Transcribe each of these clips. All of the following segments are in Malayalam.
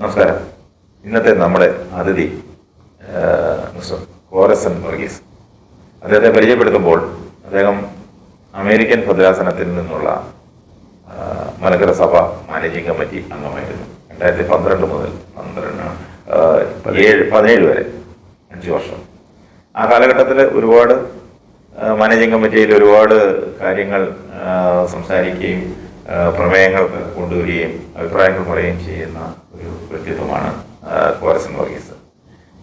നമസ്കാരം. ഇന്നത്തെ നമ്മുടെ അതിഥി മിസ്റ്റർ കോരസൻ വർഗീസ്. അദ്ദേഹത്തെ പരിചയപ്പെടുത്തുമ്പോൾ അദ്ദേഹം അമേരിക്കൻ ഭദ്രാസനത്തിൽ നിന്നുള്ള മലങ്കര സഭ മാനേജിംഗ് കമ്മിറ്റി അംഗമായിരുന്നു. രണ്ടായിരത്തി പന്ത്രണ്ട് മുതൽ പന്ത്രണ്ട് ഏഴ് പതിനേഴ് വരെ അഞ്ച് വർഷം. ആ കാലഘട്ടത്തിൽ ഒരുപാട് മാനേജിംഗ് കമ്മിറ്റിയിൽ ഒരുപാട് കാര്യങ്ങൾ സംസാരിക്കുകയും പ്രമേയങ്ങൾ കൊണ്ടുവരികയും അഭിപ്രായങ്ങൾ പറയുകയും ചെയ്യുന്ന ഒരു വ്യക്തിത്വമാണ് കോരസ് എന്ന് വർഗീസ്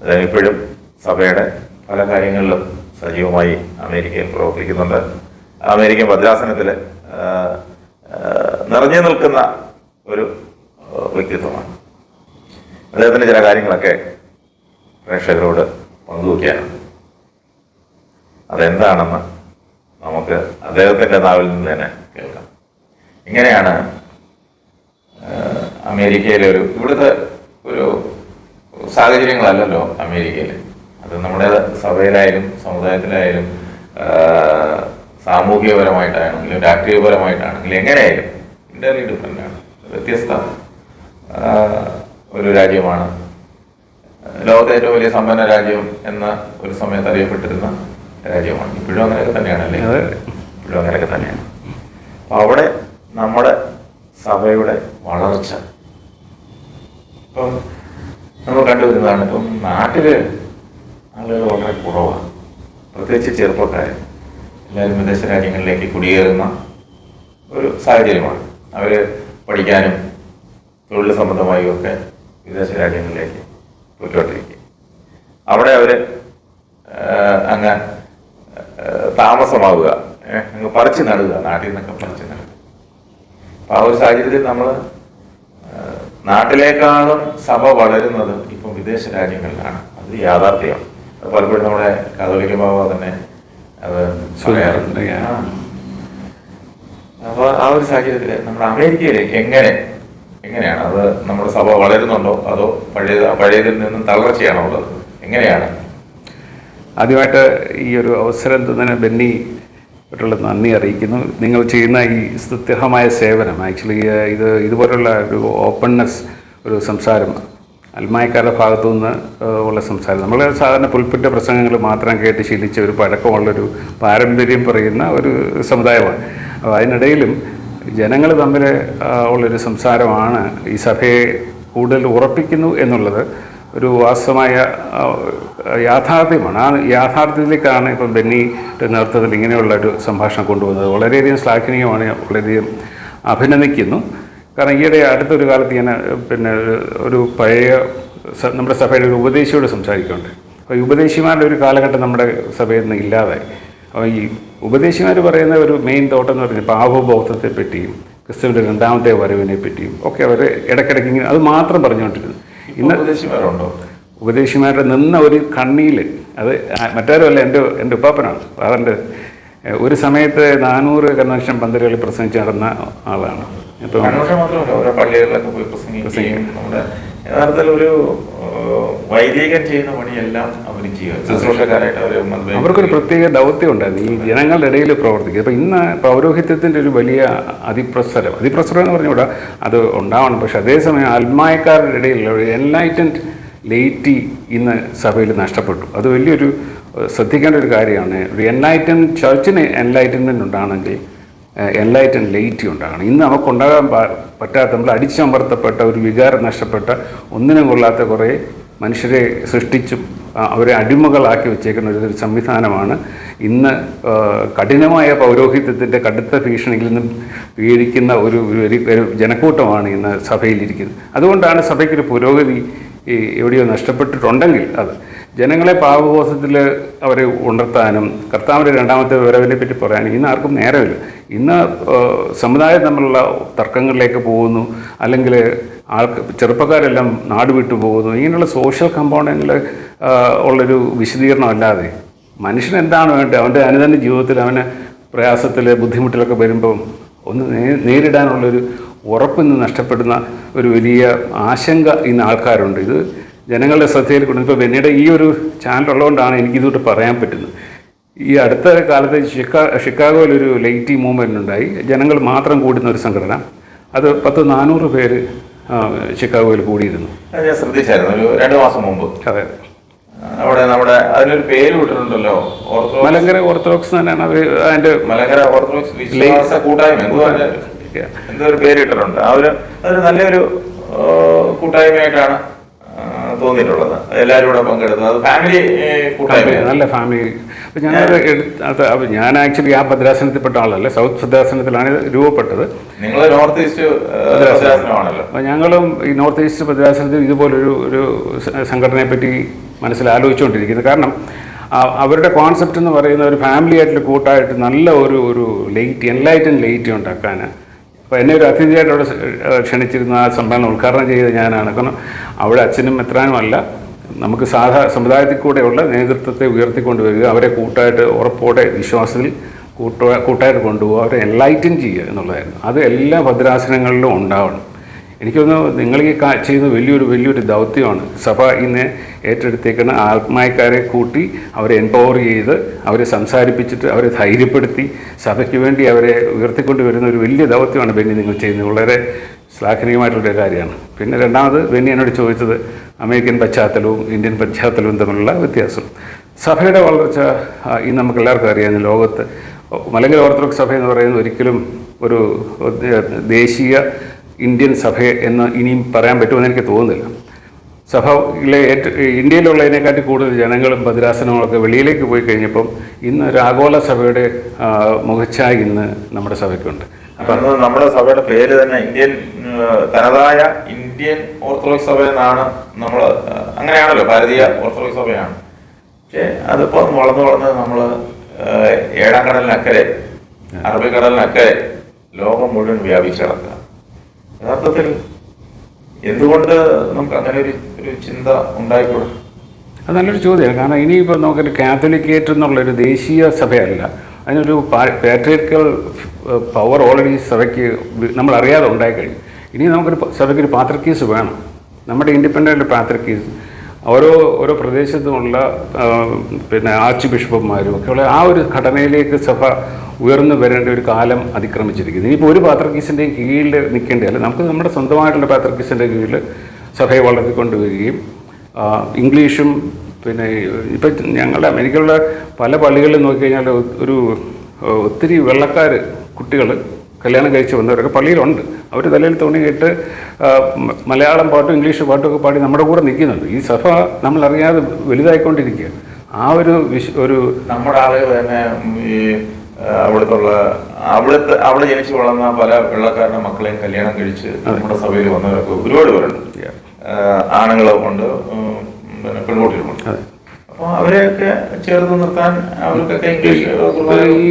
അദ്ദേഹം ഇപ്പോഴും സഭയുടെ പല കാര്യങ്ങളിലും സജീവമായി അമേരിക്കയിൽ പ്രവർത്തിക്കുന്നുണ്ട്. അമേരിക്കൻ ഭദ്രാസനത്തിൽ നിറഞ്ഞു നിൽക്കുന്ന ഒരു വ്യക്തിത്വമാണ്. അദ്ദേഹത്തിന്റെ ചില കാര്യങ്ങളൊക്കെ പ്രേക്ഷകരോട് പങ്കുവയ്ക്കാനുണ്ട് അതെന്താണെന്ന് നമുക്ക് അദ്ദേഹത്തിന്റെ നാവിൽ നിന്ന് തന്നെ കേൾക്കാം. ഇങ്ങനെയാണ് അമേരിക്കയിലെ ഒരു ഇവിടുത്തെ ഒരു സാഹചര്യങ്ങളല്ലല്ലോ അമേരിക്കയിൽ അത് നമ്മുടെ സഭയിലായാലും സമുദായത്തിലായാലും സാമൂഹികപരമായിട്ടാണെങ്കിലും രാഷ്ട്രീയപരമായിട്ടാണെങ്കിലും എങ്ങനെയായാലും ഇന്ത്യയിലെ ഡിഫറെന്റ് ആണ്. വ്യത്യസ്ത ഒരു രാജ്യമാണ്. ലോകത്തെ ഏറ്റവും വലിയ സമ്പന്ന രാജ്യം എന്ന ഒരു സമയത്ത് അറിയപ്പെട്ടിരുന്ന രാജ്യമാണ്. ഇപ്പോഴും അങ്ങനെയൊക്കെ തന്നെയാണ് അല്ലേ? ഇപ്പോഴും അങ്ങനെയൊക്കെ തന്നെയാണ്. അപ്പൊ അവിടെ നമ്മുടെ സഭയുടെ വളർച്ച ഇപ്പം നമ്മൾ കണ്ടുവരുന്നതാണ് ഇപ്പം നാട്ടിൽ ആളുകൾ വളരെ കുറവാണ്. പ്രത്യേകിച്ച് ചെറുപ്പക്കാർ എല്ലാവരും വിദേശ രാജ്യങ്ങളിലേക്ക് കുടിയേറുന്ന ഒരു സാഹചര്യമാണ്. അവർ പഠിക്കാനും തൊഴിൽ സംബന്ധമായും ഒക്കെ വിദേശ രാജ്യങ്ങളിലേക്ക് പോയിക്കൊണ്ടിരിക്കുക. അവിടെ അവർ അങ്ങ് താമസമാവുക അങ്ങ് പറിച്ചു നടുക നാട്ടിൽ നിന്നൊക്കെ പറിച്ചു നടുക. അപ്പൊ ആ ഒരു സാഹചര്യത്തിൽ നമ്മൾ നാട്ടിലേക്കാളും സഭ വളരുന്നത് ഇപ്പം വിദേശ രാജ്യങ്ങളിലാണ്. അത് യാഥാർത്ഥ്യമാണ് അത് പലപ്പോഴും നമ്മുടെ കാതോലിക്ക ബാബ തന്നെ അത് പറയാറുണ്ട്. ആ. അപ്പൊ ആ ഒരു സാഹചര്യത്തിൽ നമ്മുടെ അമേരിക്കയിലെ എങ്ങനെ എങ്ങനെയാണ്? അത് നമ്മുടെ സഭ വളരുന്നുണ്ടോ? അതോ പഴയ പഴയതിൽ നിന്നും തളർച്ചയാണോ ഉള്ളത്? എങ്ങനെയാണ്? ആദ്യമായിട്ട് ഈ ഒരു അവസരം തന്നെ ബെന്നി ട്ടുള്ള നന്ദി അറിയിക്കുന്നു. നിങ്ങൾ ചെയ്യുന്ന ഈ സ്തുത്യർഹമായ സേവനം ആക്ച്വലി ഇത് ഇതുപോലുള്ള ഒരു ഓപ്പൺനെസ് ഒരു സംസാരം അൽമായക്കാരുടെ ഭാഗത്തു നിന്ന് ഉള്ള സംസാരം. നമ്മൾ സാധാരണ പുൽപ്പിട്ട പ്രസംഗങ്ങൾ മാത്രം കേട്ട് ശീലിച്ച ഒരു പഴക്കമുള്ളൊരു പാരമ്പര്യം പറയുന്ന ഒരു സമുദായമാണ്. അപ്പോൾ അതിനിടയിലും ജനങ്ങൾ തമ്മിൽ ഉള്ളൊരു സംസാരമാണ് ഈ സഭയെ കൂടുതൽ ഉറപ്പിക്കുന്നു എന്നുള്ളത് ഒരു വാസ്തവമായ യാഥാർത്ഥ്യമാണ്. ആ യാഥാർത്ഥ്യത്തിലേക്കാണ് ഇപ്പം ബെന്നിയുടെ നേതൃത്വത്തിൽ ഇങ്ങനെയുള്ള ഒരു സംഭാഷണം കൊണ്ടുവന്നത്. വളരെയധികം ശ്ലാഘനീയമാണ് ഞാൻ വളരെയധികം അഭിനന്ദിക്കുന്നു. കാരണം ഈയിടെ അടുത്തൊരു കാലത്ത് ഞാൻ പിന്നെ ഒരു പഴയ നമ്മുടെ സഭയുടെ ഒരു ഉപദേശിയോട് സംസാരിക്കുന്നുണ്ട്. അപ്പോൾ ഈ ഉപദേശിമാരുടെ ഒരു കാലഘട്ടം നമ്മുടെ സഭയിൽ നിന്ന് ഇല്ലാതായി. അപ്പോൾ ഈ ഉപദേശിമാർ പറയുന്ന ഒരു മെയിൻ തോട്ടം എന്ന് പറഞ്ഞാൽ പാപബോധത്തെപ്പറ്റിയും ക്രിസ്തുവിന്റെ രണ്ടാമത്തെ വരവിനെ പറ്റിയും ഒക്കെ അവർ ഇടയ്ക്കിടയ്ക്ക് ഇങ്ങനെ അത് മാത്രം പറഞ്ഞുകൊണ്ടിരുന്നു. ഇന്ന് ഉപദേശിമാരുണ്ടോ? ഉപദേശിമാരുടെ നിന്ന ഒരു കണ്ണിയിൽ അത് മറ്റാരുമല്ല എന്റെ എന്റെ ഉപ്പാപ്പനാണ്. ഫാദറിന്റെ ഒരു സമയത്ത് നാനൂറ് കൺവെൻഷൻ പന്തലുകളിൽ പ്രസംഗിച്ച് നടന്ന ആളാണ്. അപ്പം കൺവെൻഷൻ മാത്രമല്ല ഓരോ പള്ളികളിലൊക്കെ പോയി പ്രസംഗിക്കുകയും നമ്മുടെ യഥാർത്ഥത്തിൽ ഒരു വൈദികൻ ചെയ്യുന്ന പണിയെല്ലാം അവർ അവർ അവർക്കൊരു പ്രത്യേക ദൗത്യം ഉണ്ടായിരുന്നു. ഈ ജനങ്ങളുടെ ഇടയിൽ പ്രവർത്തിക്കുക. അപ്പോൾ ഇന്ന് പൗരോഹിത്യത്തിന്റെ ഒരു വലിയ അതിപ്രസരം അതിപ്രസരം എന്ന് പറഞ്ഞുകൂടാ അത് ഉണ്ടാവണം. പക്ഷെ അതേസമയം ആത്മായക്കാരുടെ ഇടയിലുള്ള ഒരു എൻലൈറ്റൻഡ് ലേറ്റി ഇന്ന് സഭയിൽ നഷ്ടപ്പെട്ടു. അത് വലിയൊരു ശ്രദ്ധിക്കേണ്ട ഒരു കാര്യമാണ്. ഒരു എൻലൈറ്റൻ ചർച്ചിന് എൻലൈറ്റൻമെന്റ് ഉണ്ടാണെങ്കിൽ എൻലൈറ്റൻ ലൈറ്റി ഉണ്ടാകണം. ഇന്ന് നമുക്കുണ്ടാകാൻ പറ്റാത്ത നമ്മൾ അടിച്ചമർത്തപ്പെട്ട ഒരു വികാരം നഷ്ടപ്പെട്ട ഒന്നിനും കൊള്ളാത്ത കുറേ മനുഷ്യരെ സൃഷ്ടിച്ചും അവരെ അടിമകളാക്കി വെച്ചേക്കുന്ന ഒരു സംവിധാനമാണ്. ഇന്ന് കഠിനമായ പൗരോഹിത്യത്തിന്റെ കടുത്ത ഭീഷണിയിൽ നിന്നും വീഴിക്കുന്ന ഒരു ഒരു ഒരു ജനക്കൂട്ടമാണ് ഇന്ന് സഭയിലിരിക്കുന്നത്. അതുകൊണ്ടാണ് സഭയ്ക്കൊരു പുരോഗതി എവിടെയോ നഷ്ടപ്പെട്ടിട്ടുണ്ടെങ്കിൽ അത്. ജനങ്ങളെ പാവബോധത്തിൽ അവരെ ഉണർത്താനും കർത്താവിന്റെ രണ്ടാമത്തെ വരവിനെ പറ്റി പറയാനും ഇന്ന് ആർക്കും നേരമില്ല. ഇന്ന് സമുദായം തമ്മിലുള്ള തർക്കങ്ങളിലേക്ക് പോകുന്നു. അല്ലെങ്കിൽ ആൾക്ക് ചെറുപ്പക്കാരെല്ലാം നാട് വിട്ടു പോകുന്നു. ഇങ്ങനെയുള്ള സോഷ്യൽ കമ്പോണന്റിൽ ഉള്ളൊരു വിശദീകരണം അല്ലാതെ മനുഷ്യൻ എന്താണ് വേണ്ടത്? അവന്റെ അനുദിന ജീവിതത്തിൽ അവന് പ്രയാസത്തിൽ ബുദ്ധിമുട്ടിലൊക്കെ വരുമ്പം ഒന്ന് നേരിടാനുള്ളൊരു ഉറപ്പിന്ന് നഷ്ടപ്പെടുന്ന ഒരു വലിയ ആശങ്ക ഇന്ന് ആൾക്കാരുണ്ട്. ഇത് ജനങ്ങളുടെ ശ്രദ്ധയിൽ കൊണ്ട് ഇപ്പോൾ ബെന്നിയുടെ ഈ ഒരു ചാനൽ ഉള്ളതുകൊണ്ടാണ് എനിക്കിതുകൊണ്ട് പറയാൻ പറ്റുന്നത്. ഈ അടുത്ത കാലത്ത് ഷിക്കാ ഷിക്കാഗോയിൽ ഒരു ലൈറ്റി മൂവ്മെന്റ് ഉണ്ടായി. ജനങ്ങൾ മാത്രം കൂടുന്ന ഒരു സംഘടന. അത് പത്ത് നാനൂറ് പേര് ഷിക്കാഗോയിൽ കൂടിയിരുന്നു. ശ്രദ്ധിച്ചായിരുന്നു. ഒരു രണ്ട് മാസം മുമ്പ്. അതെ. അവിടെ നമ്മുടെ അതിനൊരു പേര് വിട്ടിട്ടുണ്ടല്ലോ മലങ്കര ഓർത്തഡോക്സ് തന്നെയാണ്. അവർ അതിന്റെ മലങ്കര ഓർത്തഡോക്സ് വിശ്വാസ കൂട്ടായ്മ. എന്തോ അതിന് ഒരു പേര് ഇട്ടിട്ടുണ്ട് ആ ഒരു അതൊരു നല്ലൊരു കൂട്ടായ്മയായിട്ടാണ് തോന്നിയിട്ടുള്ളത്. എല്ലാവരും കൂടെ പങ്കെടുത്തത് ഫാമിലി കൂട്ടായ്മയാണ് നല്ല ഫാമിലി ഞാനത് എടുത്ത് ഞാൻ ആക്ച്വലി ആ ഭദ്രാസനത്തിൽപ്പെട്ട ആളല്ല. സൗത്ത് ഭദ്രാസനത്തിലാണ് ഇത് രൂപപ്പെട്ടത്. നിങ്ങൾ നോർത്ത് ഈസ്റ്റ് ഭദ്രാസനമാണല്ലോ. അപ്പോൾ ഞങ്ങളും ഈ നോർത്ത് ഈസ്റ്റ് ഭദ്രാസനത്തിൽ ഇതുപോലൊരു ഒരു സംഘടനയെപ്പറ്റി സംഘടനയെ പറ്റി മനസ്സിൽ ആലോചിച്ചുകൊണ്ടിരിക്കുന്നത് കാരണം അവരുടെ കോൺസെപ്റ്റ് എന്ന് പറയുന്ന ഒരു ഫാമിലി ആയിട്ടുള്ള കൂട്ടായിട്ട് നല്ല ഒരു ഒരു ലൈറ്റ് എൻലൈറ്റൻ ലൈറ്റ് ഉണ്ടാക്കാൻ അപ്പോൾ എന്നെ ഒരു അതിഥിയായിട്ട് അവിടെ ക്ഷണിച്ചിരുന്ന ആ സമ്മേളനം ഉദ്ഘാടനം ചെയ്ത് ഞാനാണ്. കാരണം അവിടെ അച്ഛനും എത്രാനും അല്ല നമുക്ക് സാധാ സമുദായത്തിൽ കൂടെയുള്ള നേതൃത്വത്തെ ഉയർത്തിക്കൊണ്ടുവരിക അവരെ കൂട്ടായിട്ട് ഉറപ്പോടെ വിശ്വാസത്തിൽ കൂട്ട കൂട്ടായിട്ട് കൊണ്ടുപോകുക അവരെ എൻലൈറ്റൻ ചെയ്യുക എന്നുള്ളതായിരുന്നു. അത് എല്ലാ ഭദ്രാസനങ്ങളിലും ഉണ്ടാവണം. എനിക്ക് തോന്നുന്നു നിങ്ങൾ ഈ ചെയ്യുന്ന വലിയൊരു വലിയൊരു ദൗത്യമാണ്. സഭ ഇന്ന് ഏറ്റെടുത്തേക്കുന്ന ആത്മാക്കാരെ കൂട്ടി അവരെ എംപവർ ചെയ്ത് അവരെ സംസാരിപ്പിച്ചിട്ട് അവരെ ധൈര്യപ്പെടുത്തി സഭയ്ക്ക് വേണ്ടി അവരെ ഉയർത്തിക്കൊണ്ട് വരുന്ന ഒരു വലിയ ദൗത്യമാണ് ബെന്നി നിങ്ങൾ ചെയ്യുന്നത്. വളരെ ശ്ലാഘനീയമായിട്ടുള്ള ഒരു കാര്യമാണ്. പിന്നെ രണ്ടാമത് ബെന്നി എന്നോട് ചോദിച്ചത് അമേരിക്കൻ പശ്ചാത്തലവും ഇന്ത്യൻ പശ്ചാത്തലവും തമ്മിലുള്ള വ്യത്യാസം. സഭയുടെ വളർച്ച ഇന്ന് നമുക്ക് എല്ലാവർക്കും അറിയാം ലോകത്ത്. മലങ്കര ഓർത്തഡോക്സ് സഭ എന്ന് പറയുന്നത് ഒരിക്കലും ഒരു ദേശീയ ഇന്ത്യൻ സഭ എന്ന് ഇനിയും പറയാൻ പറ്റുമെന്ന് എനിക്ക് തോന്നുന്നില്ല. സഭയിലെ ഇന്ത്യയിലുള്ളതിനെക്കാട്ടി കൂടുതൽ ജനങ്ങളും ഭദ്രാസനങ്ങളൊക്കെ വെളിയിലേക്ക് പോയി കഴിഞ്ഞപ്പം ഇന്ന് ഒരു ആഗോള സഭയുടെ മുഖച്ഛായ ഇന്ന് നമ്മുടെ സഭയ്ക്കുണ്ട്. അപ്പം നമ്മുടെ സഭയുടെ പേര് തന്നെ ഇന്ത്യൻ തനതായ ഇന്ത്യൻ ഓർത്തഡോക്സ് സഭ എന്നാണ് നമ്മൾ അങ്ങനെയാണല്ലോ ഭാരതീയ ഓർത്തഡോക്സ് സഭയാണ്. പക്ഷേ അതിപ്പോൾ വളർന്നു വളർന്ന് നമ്മൾ ഏഴാം കടലിനക്കരെ അറബിക്കടലിനക്കരെ ലോകം മുഴുവൻ വ്യാപിച്ചു കിടക്കുക. യഥാർത്ഥത്തിൽ എന്തുകൊണ്ട് നമുക്ക് അങ്ങനെ ഒരു ഒരു ചിന്ത ഉണ്ടായിക്കൂടാ? അത് നല്ലൊരു ചോദ്യമാണ്. കാരണം ഇനിയിപ്പോൾ നമുക്കൊരു കാത്തലിക്കേറ്റ് എന്നുള്ളൊരു ദേശീയ സഭയല്ല. അതിനൊരു പാട്രിയർക്കൽ പവർ ഓൾറെഡി സഭയ്ക്ക് നമ്മൾ അറിയാതെ ഉണ്ടായിക്കഴിഞ്ഞു. ഇനി നമുക്കൊരു സഭയ്ക്കൊരു പാത്രക്കീസ് വേണം. നമ്മുടെ ഇൻഡിപെൻഡന്റ് പാത്രക്കീസ് ഓരോ ഓരോ പ്രദേശത്തുമുള്ള പിന്നെ ആർച്ച് ബിഷപ്പന്മാരും ഒക്കെയുള്ള ആ ഒരു ഘടനയിലേക്ക് സഭ ഉയർന്നു വരേണ്ട ഒരു കാലം അതിക്രമിച്ചിരിക്കുന്നു. ഇനിയിപ്പോൾ ഒരു പാത്രക്കീസിന്റെയും കീഴിൽ നിൽക്കേണ്ടതല്ല. നമുക്ക് നമ്മുടെ സ്വന്തമായിട്ടുള്ള പാത്രക്കീസിന്റെ കീഴിൽ സഭയെ വളർത്തിക്കൊണ്ട് വരികയും ഇംഗ്ലീഷും പിന്നെ ഇപ്പം ഞങ്ങളുടെ അമേരിക്കയിലുള്ള പല പള്ളികളിൽ നോക്കിക്കഴിഞ്ഞാൽ ഒരു ഒത്തിരി വെള്ളക്കാർ കുട്ടികൾ കല്യാണം കഴിച്ച് വന്നവരൊക്കെ പള്ളിയിലുണ്ട്. അവർ തലയിൽ തുണി കേട്ട് മലയാളം പാട്ടും ഇംഗ്ലീഷ് പാട്ടും ഒക്കെ പാടി നമ്മുടെ കൂടെ നിൽക്കുന്നുണ്ട്. ഈ സഭ നമ്മളറിയാതെ വലുതായിക്കൊണ്ടിരിക്കുക ആ ഒരു വിശ് ഒരു നമ്മുടെ ആളുകൾ തന്നെ ഈ അവിടുത്തുള്ള അവിടുത്തെ അവിടെ ജനിച്ചു വളർന്ന പല വെള്ളക്കാരുടെ മക്കളെയും കല്യാണം കഴിച്ച് നമ്മുടെ സഭയിൽ വന്നവരൊക്കെ ഒരുപാട് പേരുണ്ട്. ആണുങ്ങളും ഉണ്ട് പിന്നെ പെൺകുട്ടികളുമുണ്ട് അപ്പോൾ അവരെയൊക്കെ ചേർത്ത് നിർത്താൻ അവർക്കൊക്കെ ഇംഗ്ലീഷ് ഈ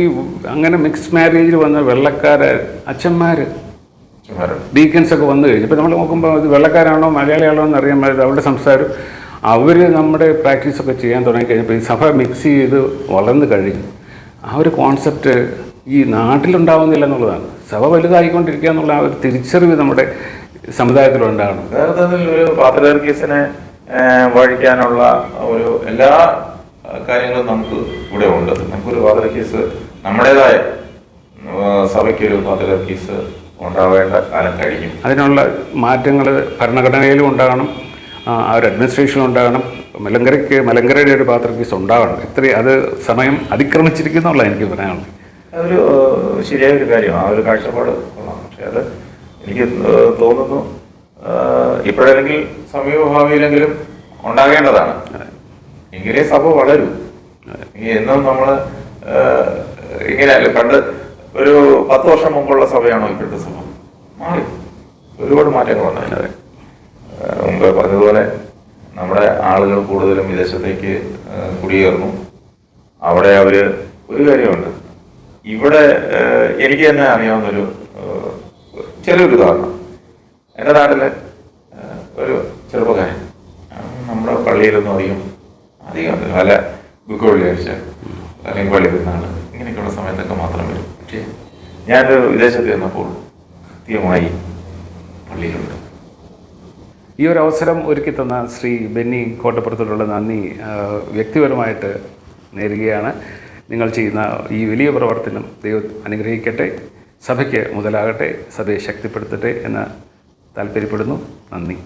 അങ്ങനെ മിക്സ് മാരേജിൽ വന്ന വെള്ളക്കാര് അച്ഛന്മാര്. ഡീക്കൻസ് ഒക്കെ വന്നു കഴിഞ്ഞു ഇപ്പം നമ്മൾ നോക്കുമ്പോൾ ഇത് വെള്ളക്കാരാണോ മലയാളിയാണോ എന്ന് അറിയാൻ പറ്റില്ല അവരുടെ സംസാരം അവർ നമ്മുടെ പ്രാക്ടീസ് ഒക്കെ ചെയ്യാൻ തുടങ്ങിക്കഴിഞ്ഞപ്പോൾ ഈ സഭ മിക്സ് ചെയ്ത് വളർന്നു കഴിഞ്ഞു. ആ ഒരു കോൺസെപ്റ്റ് ഈ നാട്ടിലുണ്ടാവുന്നില്ല എന്നുള്ളതാണ് സഭ വലുതായിക്കൊണ്ടിരിക്കുക എന്നുള്ള ആ ഒരു തിരിച്ചറിവ് നമ്മുടെ സമുദായത്തിലുണ്ടാകണം. യഥാർത്ഥത്തിൽ ഒരു പാത്രകീസിനെ വഴിക്കാനുള്ള ഒരു എല്ലാ കാര്യങ്ങളും നമുക്ക് ഇവിടെ ഉണ്ട്. നമുക്കൊരു പാത്രകീസ് നമ്മുടേതായ സഭയ്ക്കൊരു പാത്രകീസ് ഉണ്ടാവേണ്ട കാലം കഴിഞ്ഞു. അതിനുള്ള മാറ്റങ്ങൾ ഭരണഘടനയിലും ഉണ്ടാകണം. ആ ഒരു അഡ്മിനിസ്ട്രേഷൻ ഉണ്ടാകണം. മലങ്കരയ്ക്ക് മലങ്കരയുടെ ഒരു പാത്രപീസ് ഉണ്ടാവണം ഇത്രയും അത് സമയം അതിക്രമിച്ചിരിക്കുന്നുള്ള എനിക്ക് പറയാനുള്ളത്. അതൊരു ശരിയായ ഒരു കാര്യം. ആ ഒരു കാഴ്ചപ്പാട് പക്ഷേ അത് എനിക്ക് തോന്നുന്നു ഇപ്പോഴല്ലെങ്കിൽ സമീപഭാവിയിലെങ്കിലും ഉണ്ടാകേണ്ടതാണ്. എങ്കിലേ സഭ വളരൂ. എന്നും നമ്മൾ ഇങ്ങനെയല്ല പണ്ട് ഒരു പത്ത് വർഷം മുമ്പുള്ള സഭയാണോ ഇപ്പോഴത്തെ സഭ? മാറി. ഒരുപാട് മാറ്റങ്ങൾ ഉണ്ടായിരുന്നു മുമ്പ് പറഞ്ഞതുപോലെ നമ്മുടെ ആളുകൾ കൂടുതലും വിദേശത്തേക്ക് കുടിയേറുന്നു. അവിടെ അവർ ഒരു കാര്യമുണ്ട്. ഇവിടെ എനിക്ക് തന്നെ അറിയാവുന്നൊരു ചെറിയൊരു ഉദാഹരണം. എന്റെ നാട്ടിലെ ഒരു ചെറുപ്പക്കാരൻ നമ്മുടെ പള്ളിയിലൊന്നും അധികം അധികം പല ബുക്ക് വെള്ളിയാഴ്ച അല്ലെങ്കിൽ പള്ളി പെരുന്നാൾ ഇങ്ങനെയൊക്കെയുള്ള സമയത്തൊക്കെ മാത്രം വരും. പക്ഷേ ഞാനൊരു വിദേശത്ത് ചെന്നപ്പോൾ കൃത്യമായി ഈ ഒരു അവസരം ഒരുക്കി തന്ന ശ്രീ ബെന്നി കോട്ടപ്പുറത്തോടുള്ള നന്ദി വ്യക്തിപരമായിട്ട് നേരുകയാണ്. നിങ്ങൾ ചെയ്യുന്ന ഈ വലിയ പ്രവർത്തനം ദൈവം അനുഗ്രഹിക്കട്ടെ സഭയ്ക്ക് മുതലാകട്ടെ സഭയെ ശക്തിപ്പെടുത്തട്ടെ എന്ന് താല്പര്യപ്പെടുന്നു. നന്ദി.